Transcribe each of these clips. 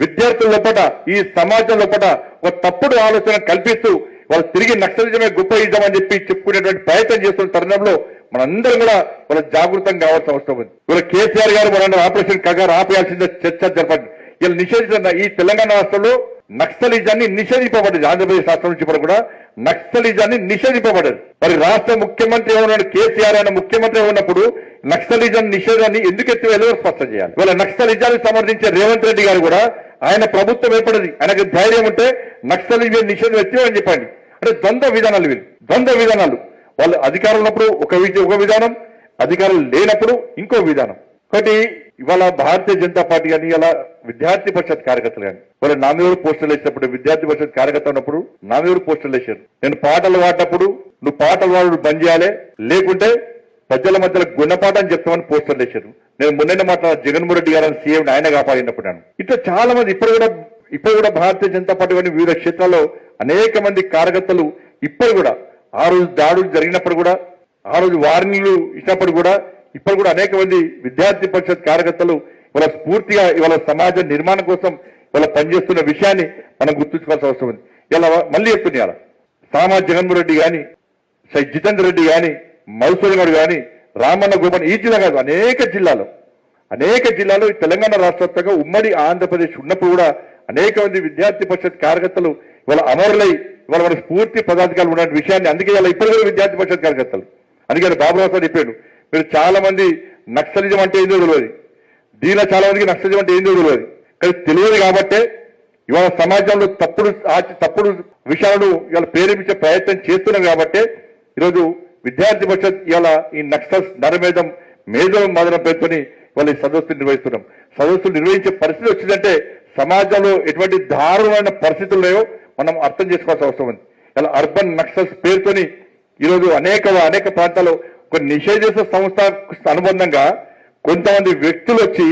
విద్యార్థుల లోపల ఈ సమాజం లోపల ఒక తప్పుడు ఆలోచన కల్పిస్తూ వాళ్ళు తిరిగి నక్సలిజమే గొప్ప అని చెప్పి చెప్పుకునేటువంటి ప్రయత్నం చేస్తున్న తరుణంలో మనందరం కూడా వాళ్ళ జాగృతం కావాల్సిన అవసరం ఉంది. ఇవాళ కేసీఆర్ గారు మన ఆపరేషన్ కగారు ఆపేయాల్సిందే చర్చ జరపండి. ఇలా నిషేధించిన ఈ తెలంగాణ రాష్ట్రంలో నక్సలిజాన్ని నిషేధింపబడింది ఆంధ్రప్రదేశ్ రాష్ట్రం నుంచి కూడా నక్సలిజాన్ని నిషేధింపబడింది మరి రాష్ట్ర ముఖ్యమంత్రి ఉన్నాడు కేసీఆర్ ఆయన ముఖ్యమంత్రి ఉన్నప్పుడు నక్సలిజం నిషేధాన్ని ఎందుకు ఎత్తివేయాలో స్పష్టం చేయాలి. ఇవాళ నక్సలిజాన్ని సమర్థించే రేవంత్ రెడ్డి గారు కూడా ఆయన ప్రభుత్వం ఏర్పడింది. ఆయనకు ధైర్యం ఉంటే నక్సలిజం నిషేధం ఎత్తివేయని చెప్పండి. అంటే ద్వంద్వ విధానాలు వీళ్ళు ద్వంద్వ విధానాలు. వాళ్ళు అధికారం ఉన్నప్పుడు ఒక ఒక విధానం. అధికారం లేనప్పుడు ఇంకో విధానం. ఒకటి ఇవాళ భారతీయ జనతా పార్టీ కానీ ఇలా విద్యార్థి పరిషత్ కార్యకర్తలు కానీ వాళ్ళ నామేరు పోస్టులు వేసినప్పుడు విద్యార్థి పరిషత్ కార్యకర్త ఉన్నప్పుడు నామేరు పోస్టులు వేసారు నేను పాటలు పాడినప్పుడు నువ్వు పాటలు వాడు బంద్ చేయాలి. లేకుంటే ప్రజల మధ్యలో గుణపాఠం చెప్తామని పోస్టర్ చేశారు నేను మొన్న మాట్లాడిన జగన్మోహన్ రెడ్డి గారు సీఎం ఆయన కాపాడినప్పుడు ఇట్లా చాలా మంది ఇప్పుడు కూడా ఇప్పుడు కూడా భారతీయ జనతా పార్టీ కానీ వివిధ క్షేత్రాల్లో అనేక మంది కార్యకర్తలు ఇప్పుడు కూడా ఆ రోజు దాడులు జరిగినప్పుడు కూడా ఆ రోజు వార్నింగ్లు ఇచ్చినప్పుడు కూడా ఇప్పుడు కూడా అనేక మంది విద్యార్థి పరిషత్ కార్యకర్తలు ఇవాళ స్ఫూర్తిగా ఇవాళ సమాజ నిర్మాణం కోసం ఇవాళ పనిచేస్తున్న విషయాన్ని మనం గుర్తుంచుకోవాల్సిన అవసరం ఉంది. ఇలా మళ్ళీ చెప్తున్నాయి అలా సామా జగన్మోహన్ రెడ్డి కానీ సై జితేందర్ రెడ్డి కానీ మధుసూదన్ కానీ రామన్న గోపన్ ఈ జిల్లా కాదు అనేక జిల్లాలో. అనేక జిల్లాలో ఈ తెలంగాణ రాష్ట్ర ఉమ్మడి ఆంధ్రప్రదేశ్ ఉన్నప్పుడు కూడా అనేక మంది విద్యార్థి పరిషత్ కార్యకర్తలు ఇవాళ అమరులై ఇవాళ మన స్ఫూర్తి పదాధికారులు ఉన్న విషయాన్ని అందుకే ఇలా ఇప్పుడు కూడా విద్యార్థి పరిషత్ కార్యకర్తలు. అందుకని బాబురావు సార్ చెప్పాడు మీరు చాలా మంది నక్సలిజం అంటే ఏందో తెలియదు. దీనిలో చాలా మందికి నక్సలిజం అంటే ఏందో తెలియదు. కానీ తెలియదు కాబట్టే ఇవాళ సమాజంలో తప్పుడు తప్పుడు విషయాలను ఇవాళ ప్రేరేపించే ప్రయత్నం చేస్తున్నాం కాబట్టే ఈరోజు విద్యార్థి పరిషత్ ఇవాళ ఈ నక్సల్స్ నరమేధం మేధం మాదనం పెట్టుకుని వాళ్ళు ఈ సదస్సులు నిర్వహిస్తున్నాం. సదస్సులు నిర్వహించే పరిస్థితి వచ్చిందంటే సమాజంలో ఎటువంటి దారుణమైన పరిస్థితులు ఉన్నాయో మనం అర్థం చేసుకోవాల్సిన అవసరం ఉంది. ఇలా అర్బన్ నక్సల్స్ పేరుతోని ఈరోజు అనేక అనేక ప్రాంతాల్లో కొన్ని నిషేధిత సంస్థ అనుబంధంగా కొంతమంది వ్యక్తులు వచ్చి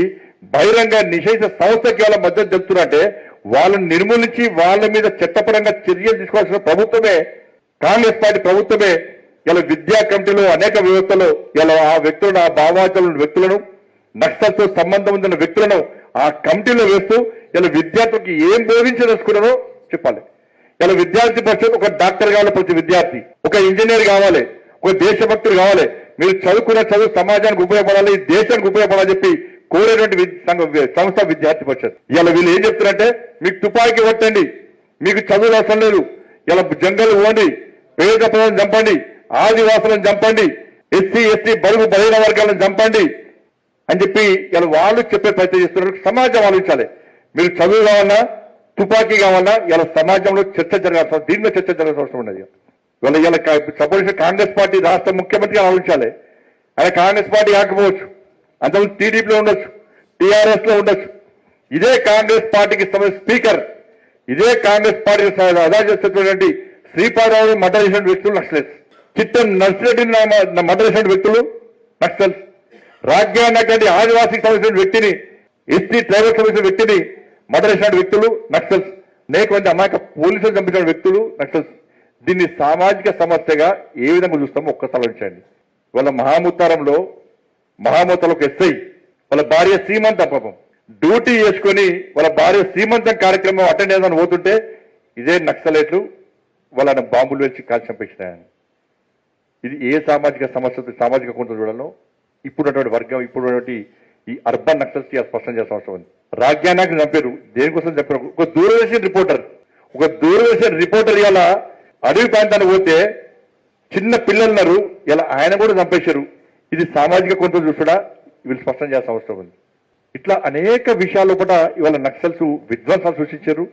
బహిరంగ నిషేధ సంస్థకి వాళ్ళ మద్దతు చెప్తున్నారంటే వాళ్ళని నిర్మూలించి వాళ్ళ మీద చట్టపరంగా చర్యలు తీసుకోవాల్సిన ప్రభుత్వమే కాంగ్రెస్ పార్టీ ప్రభుత్వమే ఇలా విద్యా కమిటీలో అనేక వ్యవస్థలో ఇలా ఆ వ్యక్తులను ఆ భావాచల వ్యక్తులను నక్సల్తో సంబంధం ఉన్న వ్యక్తులను ఆ కమిటీలో వేస్తూ ఇలా విద్యార్థులకు ఏం బోధించదలుచుకున్నారో చెప్పాలి. ఇలా విద్యార్థి పరిషత్ ఒక డాక్టర్ కావాలి ప్రతి విద్యార్థి. ఒక ఇంజనీర్ కావాలి ఒక దేశభక్తుడు కావాలి. మీరు చదువుకున్న చదువు సమాజానికి ఉపయోగపడాలి దేశానికి ఉపయోగపడాలని చెప్పి కోరేటువంటి వి- సంఘ- సంస్థ విద్యార్థి పరిషత్ ఇలా వీళ్ళు ఏం చెప్తున్నారంటే మీకు తుపాకీ కొట్టండి మీకు చదువులు అవసరం లేదు. ఇలా జంగల్ పోండి పేద పదం చంపండి. ఆదివాసులను చంపండి ఎస్సీ ఎస్టీ బరువు బలైన వర్గాలను చంపండి అని చెప్పి ఇలా వాళ్ళు చెప్పే ప్రయత్నం చేస్తున్నారు. సమాజం ఆలోచించాలి. మీరు చదువు కావాలన్నా తుపాకీ కావాలన్నా ఇలా సమాజంలో చర్చ జరగాల్సిన దీని మీద చర్చ జరగాల్సిన అవసరం ఉన్నది ఇవాళ ఇలా సపోజ్ కాంగ్రెస్ పార్టీ రాష్ట్ర ముఖ్యమంత్రి ఆలోచించాలి. ఆయన కాంగ్రెస్ పార్టీ కాకపోవచ్చు. అంతకుముందు టీడీపీలో ఉండొచ్చు టీఆర్ఎస్లో ఉండొచ్చు. ఇదే కాంగ్రెస్ పార్టీకి సంబంధించిన స్పీకర్ ఇదే కాంగ్రెస్ పార్టీ అదా చేస్తున్నటువంటి శ్రీపాదరావు మర్డర్ చేసిన వ్యక్తులు నక్సలెస్ చిత్తం నర్సిరెడ్డిని మర్డర్ వ్యక్తులు నక్సల్స్. రాజ్యాంగ ఆదివాసీకి సంబంధించిన వ్యక్తిని ఎస్టీ ట్రైబల్ సంబంధించిన వ్యక్తిని మర్డర్ వ్యక్తులు నక్సల్స్. అనేకమంది అమాయక పోలీసులు చంపించిన వ్యక్తులు నక్సల్స్. దీన్ని సామాజిక సమస్యగా ఏ విధంగా చూస్తామో ఒక్కసారి ఆలోచించండి. వాళ్ళ మహాముత్తారంలో మహామూతలో ఒక ఎస్ఐ వాళ్ళ భార్య సీమంతం పాపం. డ్యూటీ చేసుకొని వాళ్ళ భార్య సీమంతం కార్యక్రమం అటెండ్ చేద్దామని పోతుంటే ఇదే నక్సలైట్లు వాళ్ళని బాంబులు వేసి కాల్చి చంపేసినాయని. ఇది ఏ సామాజిక సమస్య సామాజిక కొంత చూడాలో ఇప్పుడున్నటువంటి వర్గం ఇప్పుడున్నటువంటి ఈ అర్బన్ నక్సల్స్ స్పష్టం చేసిన అవసరం ఉంది. రాజ్యాంగాన్ని చంపారు దేనికోసం చంపారు? ఒక దూరదర్శన్ రిపోర్టర్. ఒక దూరదర్శన్ రిపోర్టర్ ఇలా అడవి ప్రాంతానికి పోతే చిన్న పిల్లలున్నారు ఇలా ఆయన కూడా చంపేశారు. ఇది సామాజిక కొంత చూసుడా వీళ్ళు స్పష్టం చేయాల్సిన అవసరం ఉంది. ఇట్లా అనేక విషయాలు కూడా ఇవాళ నక్సల్స్ విధ్వంసాలు సృష్టించారు.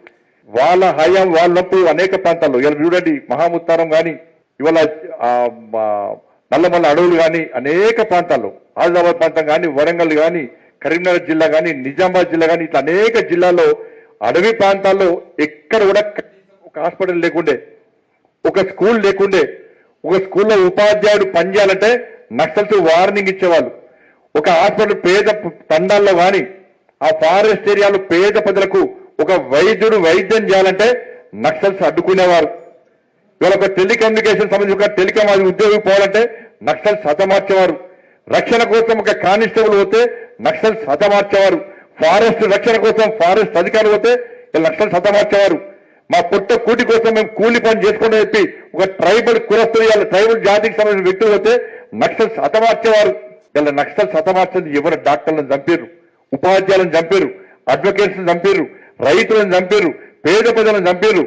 వాళ్ళ హయాం వాళ్ళప్పుడు అనేక ప్రాంతాల్లో. ఇవాళ చూడండి మహాముత్తారం కానీ ఇవాళ నల్లమల్ల అడవులు కానీ అనేక ప్రాంతాల్లో ఆదిలాబాద్ ప్రాంతం కానీ వరంగల్ కానీ కరీంనగర్ జిల్లా కానీ నిజామాబాద్ జిల్లా కానీ ఇట్లా అనేక జిల్లాల్లో అడవి ప్రాంతాల్లో ఎక్కడ కూడా ఒక హాస్పిటల్ లేకుండే ఒక స్కూల్ లేకుండే ఒక స్కూల్లో ఉపాధ్యాయుడు పనిచేయాలంటే నక్సల్స్ వార్నింగ్ ఇచ్చేవాళ్ళు. ఒక హాస్పిటల్ పేద తండాల్లో కానీ ఆ ఫారెస్ట్ ఏరియాలో పేద ప్రజలకు ఒక వైద్యుడు వైద్యం చేయాలంటే నక్సల్స్ అడ్డుకునేవారు. ఇవాళ ఒక టెలికమ్యూనికేషన్ సంబంధించిన ఒక టెలికాం అది ఉద్యోగం పోవాలంటే నక్సల్ సతమార్చేవారు. రక్షణ కోసం ఒక కానిస్టేబుల్ పోతే నక్సల్ సతమార్చేవారు. ఫారెస్ట్ రక్షణ కోసం ఫారెస్ట్ అధికారులు పోతే నక్సల్ సతమార్చేవారు. మా పుట్ట కూటి కోసం మేము కూలి పని చేసుకుంటూ చెప్పి ఒక ట్రైబల్ కులస్తులు వాళ్ళ ట్రైబల్ జాతికి సంబంధించిన వ్యక్తులు పోతే నక్సల్ సతమార్చేవారు. వీళ్ళ నక్సల్ సతమార్చింది ఎవరు? డాక్టర్లను చంపారు ఉపాధ్యాయులను చంపారు అడ్వకేట్స్ చంపారు రైతులను చంపారు పేద ప్రజలను చంపారు